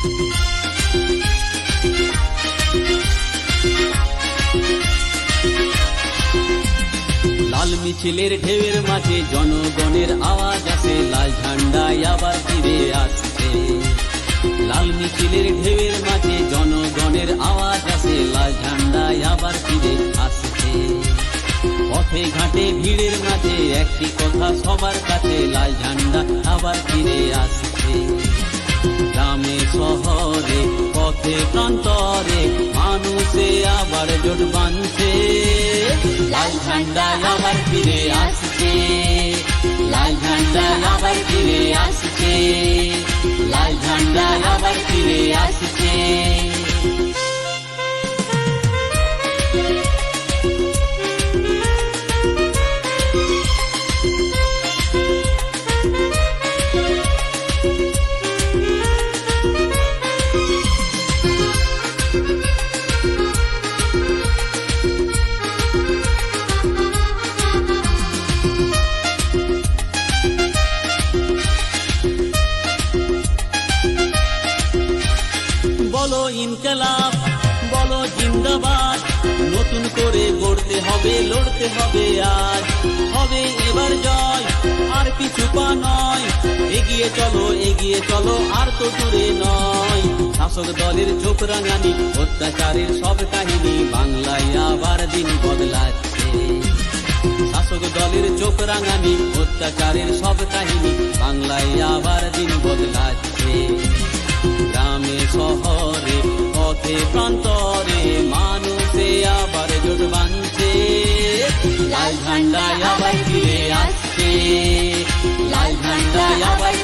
লাল মিছিলের ঢেউয়ের মাঝে জনগণের আওয়াজ আছে লাল ঝান্ডায় আবার ফিরে আসছে। লাল মিছিলের ঢেউয়ের মাঝে জনগণের আওয়াজ আছে লাল ঝান্ডায় আবার ফিরে আসছে। পথে ঘাটে ভিড়ের মাঝে একটি কথা সবার কাছে, লাল ঝান্ডা আবার ফিরে আসছে। পথে প্রান্তরে, মানুষে আবার জোট বাঁধছে। লাল ঝান্ডা আবার ফিরে আসছে। লাল ঝান্ডা আবার ফিরে আসছে। লাল ঝান্ডা আবার ফিরে আসছে। ইনকলাব, বলো জিন্দাবাদ, নতুন করে গড়তে হবে, লড়তে হবে আজ। হবে এবার জয়, আর পিছু পা নয়। এগিয়ে চলো এগিয়ে চলো, আর তো দূরে নয়। শাসক দলের চোখ রাঙানি, অত্যাচারের সব কাহিনী বাংলায় আবার দিন বদলাচ্ছে। শাসক দলের চোখ রাঙানি, অত্যাচারের সব কাহিনী বাংলায় আবার দিন পথে প্রান্তরে মানুষে আবার জোট বাঁধছে। লাল ঝান্ডায় আবার ফিরে আসছে। লাল ঝান্ডায় আবার